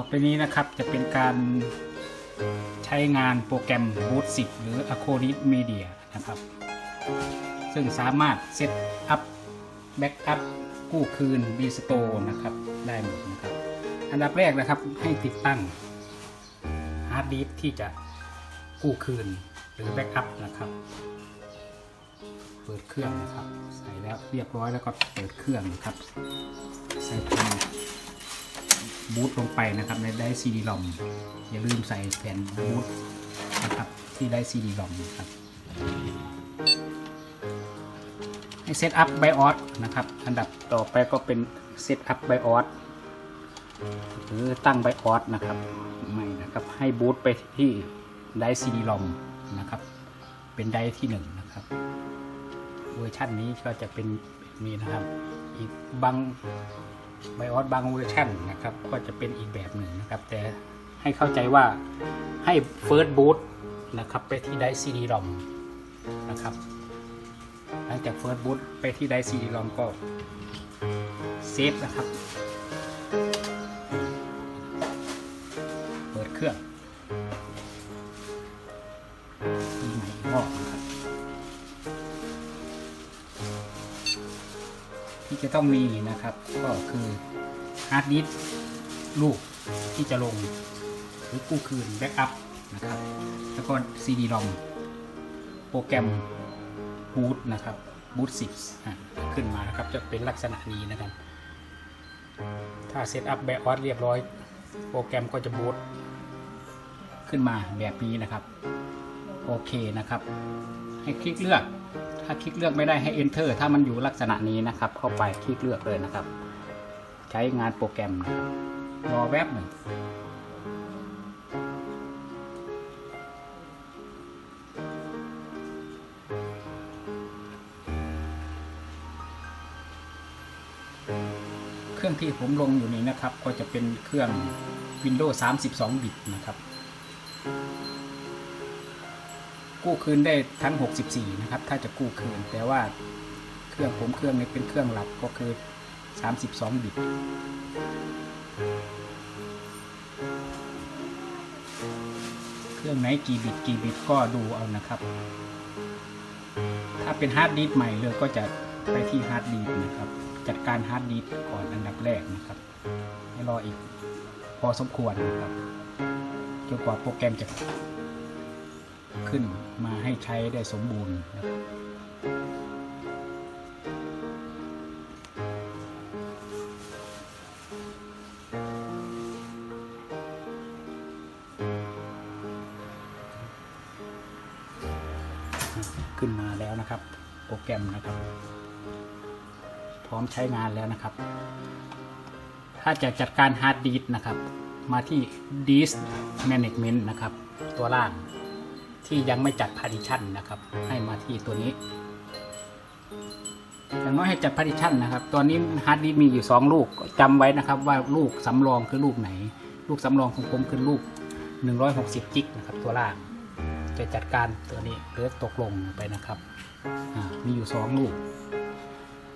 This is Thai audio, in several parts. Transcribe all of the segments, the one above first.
ต่อไปนี้นะครับจะเป็นการใช้งานโปรแกรม Boot 10 หรือ Acronis Media นะครับ ซึ่งสามารถเซตอัพแบ็กอัพกู้คืน b ีสโตนะครับ ได้หมดนะครับ อันดับแรกนะครับให้ติดตั้งฮาร์ดดิสที่จะกู้คืนหรือแบ็กอัพนะครับ เปิดเครื่องนะครับ ใส่แล้วเรียบร้อยแล้วก็เปิดเครื่องนะครับ ใส่แผ่น บูตลงไปนะครับในได้ซีดีลอมอย่าลืมใส่แผ่นบูตนะครับที่ได้ซีดีลอมนะครับให้เซตอัพไบออสนะครับ อันดับต่อไปก็เป็นเซตอัพไบออสหรือตั้งไบออสนะครับไม่นะครับให้บูตไปที่ได้ซีดีลอมนะครับ เป็นได้ที่หนึ่งนะครับเวอร์ชันนี้ก็จะเป็นแบบนี้นะครับ อีกบาง ไบออสบางเวอร์ชันนะครับ ก็จะเป็นอีกแบบหนึ่งนะครับ แต่ให้เข้าใจว่าให้ First Boot นะครับไปที่ได้ซีดีรอมนะครับ หลังจาก First Boot ไปที่ได้ซีดีรอมก็เซฟนะครับ เปิดเครื่อง ที่จะต้องมีนะครับ ก็คือฮาร์ดดิสก์ลูกที่จะลง หรือกู้คืนแบ็กอัพนะครับ แล้วก็ CD ROM โปรแกรม Boot นะครับ Boot 10อะขึ้นมานะครับ จะเป็นลักษณะนี้นะครับ ถ้าเซตอัพแบ็กออสเรียบร้อย โปรแกรมก็จะบูตขึ้นมาแบบนี้นะครับ โอเคนะครับ ให้คลิกเลือก ถ้าคลิกเลือกไม่ได้ให้ enter ถ้ามันอยู่ลักษณะนี้นะครับ เข้าไปคลิกเลือกเลยนะครับ ใช้งานโปรแกรมนะครับรอแวบหนึ่งเครื่องที่ผมลงอยู่นี้นะครับ ก็จะเป็นเครื่อง Windows 32 บิตนะครับ กู้คืนได้ทั้ง 64 นะครับ ถ้าจะกู้คืน แต่ว่าเครื่องผมเครื่องนี้เป็นเครื่องหลักก็คือ 32 บิต เครื่องไหนกี่บิตกี่บิตก็ดูเอานะครับ ถ้าเป็นฮาร์ดดิสก์ใหม่เลยก็จะไปที่ฮาร์ดดิสก์นะครับ จัดการฮาร์ดดิสก์ก่อนอันดับแรกนะครับให้รออีกพอสมควรนะครับจนกว่าโปรแกรมจะ ขึ้นมาให้ใช้ได้สมบูรณ์นะครับขึ้นมาแล้วนะครับ โปรแกรมนะครับ พร้อมใช้งานแล้วนะครับ ถ้าจะจัดการฮาร์ดดิสก์นะครับ มาที่ Disk Management นะครับ ตัวล่าง ที่ยังไม่จัด partition นะครับ ให้มาที่ตัวนี้อย่างน้อยให้จัด partition นะครับ ตอนนี้ฮาร์ดดิสก์มีอยู่ 2 ลูกจำไว้นะครับ ว่าลูกสำรองคือลูกไหน ลูกสำรองของผมคือลูก 160 จิกนะครับ ตัวล่าง จะจัดการตัวนี้หรือตกลงไปนะครับมีอยู่ 2 ลูก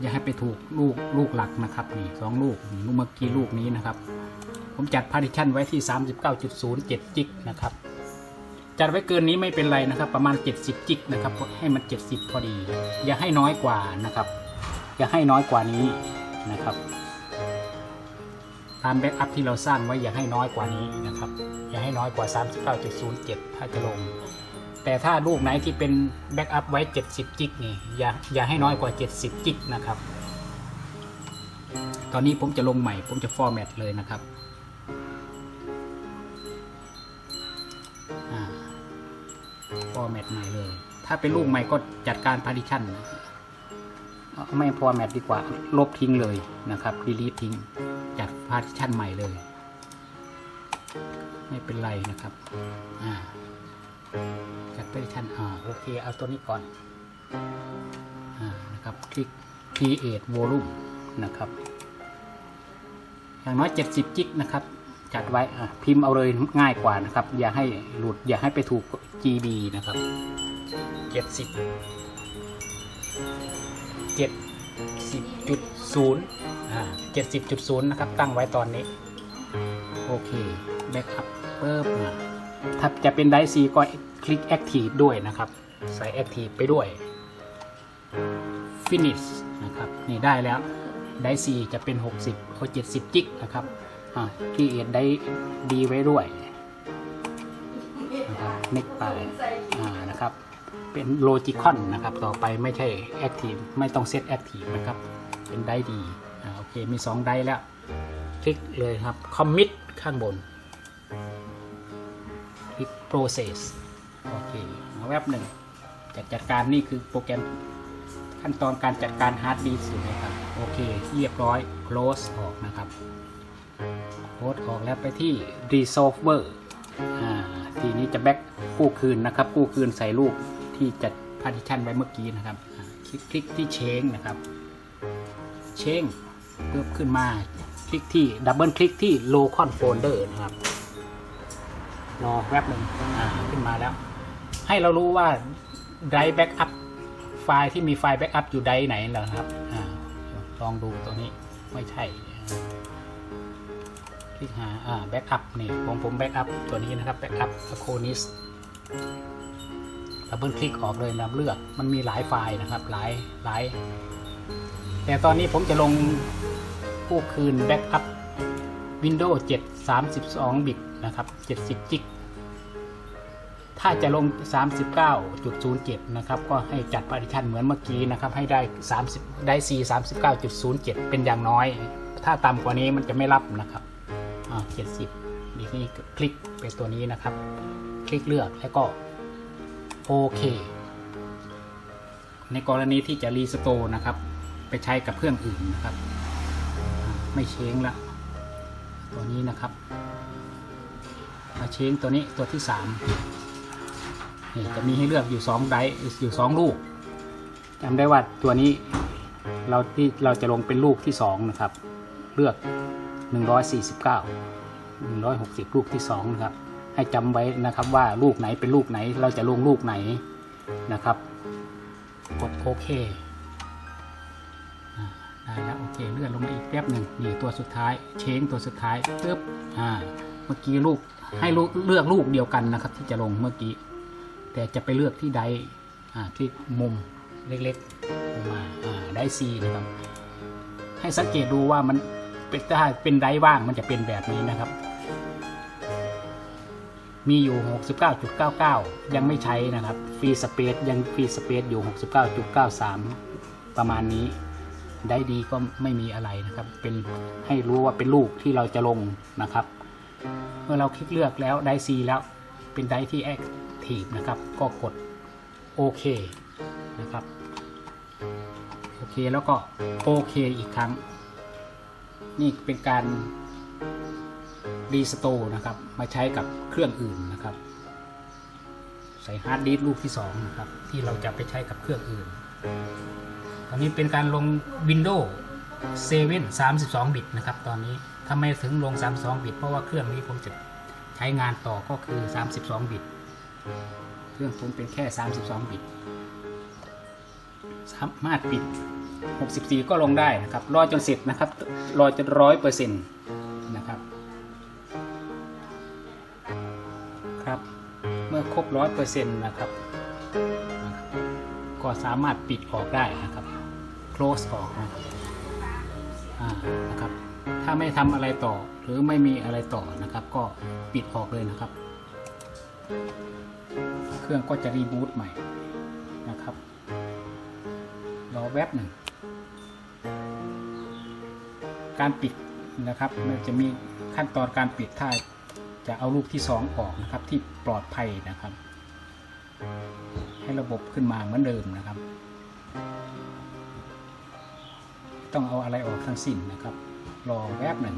อย่าให้ไปถูกลูกลูกหลักนะครับนี่สองลูกนี่ลูกเมื่อกี้ลูกนี้นะครับ ผมจัด partition ไว้ที่ 39.07 จิกนะครับ จัดไว้เกินนี้ไม่เป็นไรนะครับ ประมาณ 70 จิกนะครับ ให้มัน 70 พอดี อย่าให้น้อยกว่านะครับ อย่าให้น้อยกว่านี้นะครับตามแบ็กอัพที่เราสร้างไว้อย่าให้น้อยกว่านี้นะครับ อย่าให้น้อยกว่า 39.07 ถ้าจะลง แต่ถ้าลูกไหนที่เป็นแบ็กอัพไว้ 70 จิกนี่อย่าอย่าให้น้อยกว่า 70 จิกนะครับ ตอนนี้ผมจะลงใหม่ ผมจะฟอร์แมตเลยนะครับ ฟอร์ใหม่เลย ถ้าเป็นลูกใหม่ก็จัดการ partition นไม่ฟอแมตดีกว่า ลบทิ้งเลยนะครับ delete ทิ้ง จัด partition ใหม่เลย ไม่เป็นไรนะครับ อ่า จัด partition อ่าโอเค เอาตัวนี้ก่อน อ่า นะครับ คลิก create volume นะครับ อย่างน้อย 70 จิกนะครับ จัดไว้พิมพ์เอาเลยง่ายกว่านะครับ อย่าให้หลุดอย่าให้ไปถูก GB นะครับ70 70.0อ่า70.0นะครับ ตั้งไว้ตอนนี้ โอเคแบ็กอัพเปิบมถ้าจะเป็นไดซีก็คลิกแอคทีฟด้วยนะครับ ใส่แอคทีฟไปด้วย Finish นะครับ นี่ได้แล้วไดซีจะเป็น 60เอา70 จิกนะครับ ที่เอ็ดได้ดีไว้ด้วยนะครับเน็กไปนะครับ เป็นโลจิคอนนะครับ ต่อไปไม่ใช่แอคทีฟไม่ต้องเซตแอคทีฟนะครับ เป็นได้ดีอโอเค มี 2 ได้แล้ว คลิกเลยครับ commit ข้างบน คลิก process โอเคเอาแว็บหนึ่งจัดจัดการนี่คือโปรแกรมขั้นตอนการจัดการฮาร์ดดิสก์นะครับ โอเค เรียบร้อย close ออกนะครับ close ออกแล้วไปที่ resolver อ่าทีนี้จะแบ็กกู้คืนนะครับ กู้คืนใส่รูปที่จัด partition ไว้เมื่อกี้นะครับ คลิกคลิกที่ change นะครับ change เพิ่มขึ้นมา คลิกที่ดับเบิลคลิกที่ local folder นะครับ รอแวบหนึ่งขึ้นมาแล้ว ให้เรารู้ว่า drive backup ไฟล์ที่มีไฟล์ backup อยู่ไดร์ไหนเหรอครับอลองดูตัวนี้ไม่ใช่ ลิกหาอ่า backup นี่ผมผม backup ตัวนี้นะครับ backup Aconis ดับเบิลคลิกออกเลยนะเลือกมันมีหลายไฟล์นะครับหลายหลายแต่ตอนนี้ผมจะลงกู้คืน backup Windows 7 32 บิตนะครับ70 จิก ถ้าจะลง 39.07 นะครับ ก็ให้จัดปฏิชันเหมือนเมื่อกี้นะครับ ให้ได้ 30 ได้ C 39.07 เป็นอย่างน้อย ถ้าต่ำกว่านี้มันจะไม่รับนะครับ อ่า70ดีนี่คลิกไปตัวนี้นะครับ คลิกเลือกแล้วก็โอเค ในกรณีที่จะรีสโตร์นะครับ ไปใช้กับเครื่องอื่นนะครับ ไม่เช้งละตัวนี้นะครับมาเช้งตัวนี้ตัวที่สามนี่จะมีให้เลือกอยู่สองไดร์อยู่สองลูกจำได้ว่าตัวนี้เราที่เราจะลงเป็นลูกที่สองนะครับ เลือก 149 160 ลูกที่สองนะครับให้จำไว้นะครับว่าลูกไหนเป็นลูกไหนเราจะลงลูกไหนนะครับ กดโอเคได้แล้วโอเคเลื่อนลงมาอีกแป๊บหนึ่งนี่ตัวสุดท้ายเชงตัวสุดท้ายปึ๊บอ่าเมื่อกี้ลูกให้ลูกเลือกลูกเดียวกันนะครับ ที่จะลงเมื่อกี้ แต่จะไปเลือกที่ไดอ่าที่มุมเล็กๆลงมาอ่าไดซีนะครับ ให้สังเกตดูว่ามัน ถ้าเป็นไดว่างมันจะเป็นแบบนี้นะครับ มีอยู่ 69.99 ยังไม่ใช้นะครับ ฟรีสเปซยังฟรีสเปซอยู่ 69.93 ประมาณนี้ ได้ดีก็ไม่มีอะไรนะครับ เป็นให้รู้ว่าเป็นลูกที่เราจะลงนะครับ เมื่อเราคลิกเลือกแล้วได้ C แล้วเป็นได้ที่ Active นะครับ ก็กดโอเคนะครับ โอเคแล้วก็โอเคอีกครั้ง นี่เป็นการรีสโตนะครับ มาใช้กับเครื่องอื่นนะครับ ใส่ฮาร์ดดิสก์ลูกที่2นะครับ ที่เราจะไปใช้กับเครื่องอื่น ตอนนี้เป็นการลง Windows 7 32 บิตนะครับ ตอนนี้ทำไมถึงลง 32 บิต เพราะว่าเครื่องนี้ผมจะใช้งานต่อก็คือ 32 บิต เครื่องผมเป็นแค่ 32 บิต สามารถปิด 64 ก็ลงได้นะครับรอจนเสร็จนะครับรอจนร้อยเปอร์เซ็นต์นะครับครับ เมื่อครบร้อยเปอร์เซ็นต์นะครับก็สามารถปิดออกได้นะครับ close ออกนะครับนะครับ ถ้าไม่ทำอะไรต่อหรือไม่มีอะไรต่อนะครับ ก็ปิดออกเลยนะครับ เครื่องก็จะรีบูตใหม่นะครับ รอแวบหนึ่ง การปิดนะครับมันจะมีขั้นตอนการปิดถ้าจะเอาลูกที่สองออกนะครับที่ปลอดภัยนะครับ ให้ระบบขึ้นมาเหมือนเดิมนะครับ ต้องเอาอะไรออกทั้งสิ้นนะครับ รอแวบหนึ่ง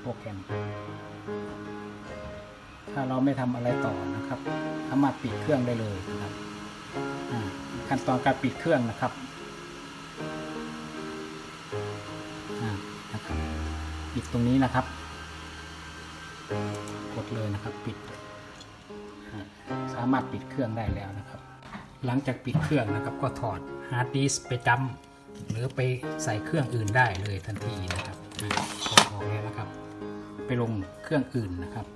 โปรแกรม ถ้าเราไม่ทำอะไรต่อนะครับสามารถปิดเครื่องได้เลยนะครับขั้นตอนการปิดเครื่องนะครับนะครับปิดตรงนี้นะครับ กดเลยนะครับปิด สามารถปิดเครื่องได้แล้วนะครับ หลังจากปิดเครื่องนะครับ ก็ถอดฮาร์ดดิสก์ไปจหรือไปใส่เครื่องอื่นได้เลยทันทีนะครับอะกดออกแล้วนะครับ ไปลงเครื่องอื่นนะครับ